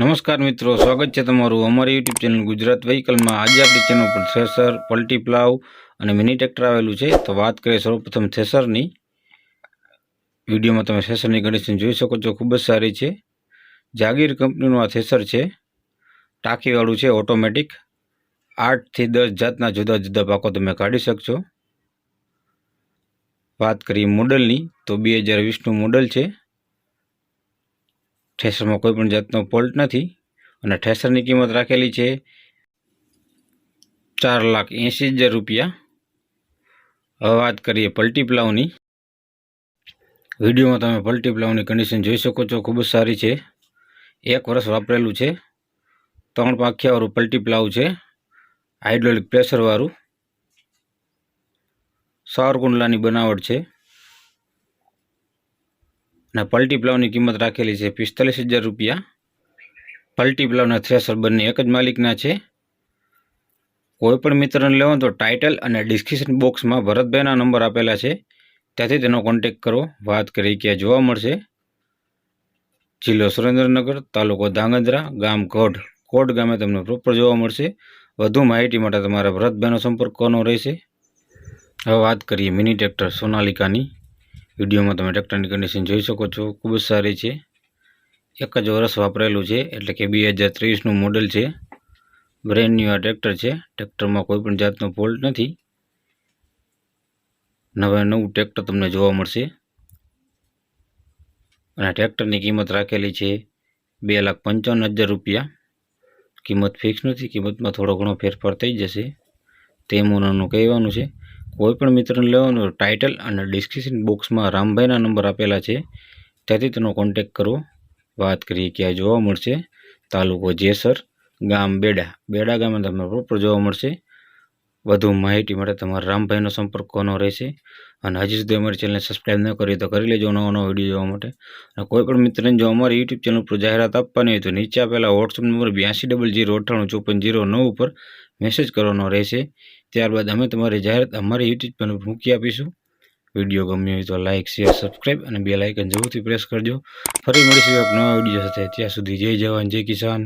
નમસ્કાર મિત્રો, સ્વાગત છે તમારું અમારી યુટ્યુબ ચેનલ ગુજરાત વ્હીકલમાં આજે આપણી ચેનલ પર થ્રેસર પલટી પ્લાવ અને મિની ટ્રેક્ટર આવેલું છે. તો વાત કરીએ સૌપ્રથમ થ્રેસરની વિડીયોમાં તમે થ્રેસરની કન્ડિશન જોઈ શકો છો, ખૂબ જ સારી છે. જાગીર કંપનીનું આ થ્રેસર છે. ટાંકીવાળું છે ઓટોમેટિક આઠથી દસ જાતના જુદા જુદા પાકો તમે કાઢી શકશો. વાત કરીએ મોડલની તો બે હજાર વીસનું મોડલ છે. ઠેસરમાં કોઈ પણ જાતનો ફોલ્ટ નથી અને ઠેસરની કિંમત રાખેલી છે ચાર લાખ એંસી હજાર રૂપિયા. હવે વાત કરીએ પલટી પ્લાવની. વિડીયોમાં તમે પલટી પ્લાવની કન્ડિશન જોઈ શકો છો, ખૂબ જ સારી છે. એક વર્ષ વાપરેલું છે. ત્રણ પાંખિયાવાળું પલટી પ્લાવ છે. હાઇડ્રોલિક પ્રેશરવાળું સાવર કુંડલાની બનાવટ છે. અને પલટી પ્લાવની કિંમત રાખેલી છે પિસ્તાલીસ હજાર રૂપિયા. પલટી પ્લાવના થ્રેસર બંને એક જ માલિકના છે. કોઈપણ મિત્રને લેવો તો ટાઇટલ અને ડિસ્ક્રિપ્શન બોક્સમાં ભરતભાઈના નંબર આપેલા છે. ત્યાંથી તેનો કોન્ટેક કરો, વાત કરી ક્યાં જોવા મળશે. જિલ્લો સુરેન્દ્રનગર, તાલુકો ધાંગધ્રા, ગામ કોઢ. કોટ ગામે તમને પ્રોપર જોવા મળશે. વધુ માહિતી માટે તમારા ભરતભાઈનો સંપર્ક કરવાનો રહેશે? હવે વાત કરીએ મિની ટ્રેક્ટર સોનાલિકાની. વિડીયોમાં તમે ટ્રેક્ટરની કન્ડિશન જોઈ શકો છો. ખૂબ જ સારી છે. એક જ વર્ષ વાપરેલું છે, એટલે કે બે હજાર ત્રેવીસનું મોડલ છે. બ્રેન્ડ ન્યૂ આ ટ્રેક્ટર છે. ટ્રેક્ટરમાં કોઈ પણ જાતનો ફોલ્ટ નથી. નવા નવું ટ્રેક્ટર તમને જોવા મળશે. અને ટ્રેક્ટરની કિંમત રાખેલી છે બે લાખ પંચાવન હજાર રૂપિયા. કિંમત ફિક્સ નથી, કિંમતમાં થોડો ઘણો ફેરફાર થઈ જશે. તે મોનાનું કહેવાનું છે. કોઈ પણ મિત્રને લેવાનું ટાઇટલ અને ડિસ્ક્રિપ્શન બોક્સમાં રામભાઈના નંબર આપેલા છે. ત્યાંથી તેનો કોન્ટેક કરો. વાત કરીએ ક્યાં જોવા મળશે. તાલુકો જેસર, ગામ બેડા. બેડા ગામે તમને પ્રોપર જોવા મળશે. વધુ માહિતી માટે તમારા રામભાઈનો સંપર્ક કરવાનો રહેશે? અને હજી સુધી અમારી ચેનલને સબસ્ક્રાઈબ ન કરી તો કરી લેજો નવો નવો વીડિયો જોવા માટે. અને કોઈ પણ મિત્રને જો અમારી યુટ્યુબ ચેનલ પર જાહેરાત આપવાની હોય તો નીચે આપેલા વોટ્સઅપ નંબર બ્યાસી ડબલ જીરો અઠ્ઠાણું ચોપન જીરો નવ ઉપર મેસેજ કરવાનો રહેશે. ત્યારબાદ અમે તમારી જાહેરાત અમારી યુટ્યુબ પર મૂકી આપીશું. વીડિયો ગમ્યો હોય તો લાઇક શેર સબસ્ક્રાઈબ અને બે લાઇકન જરૂરથી પ્રેસ કરજો. ફરી મળીશું એક નવા વીડિયો સાથે. ત્યાં સુધી જય જવાન, જય કિસાન.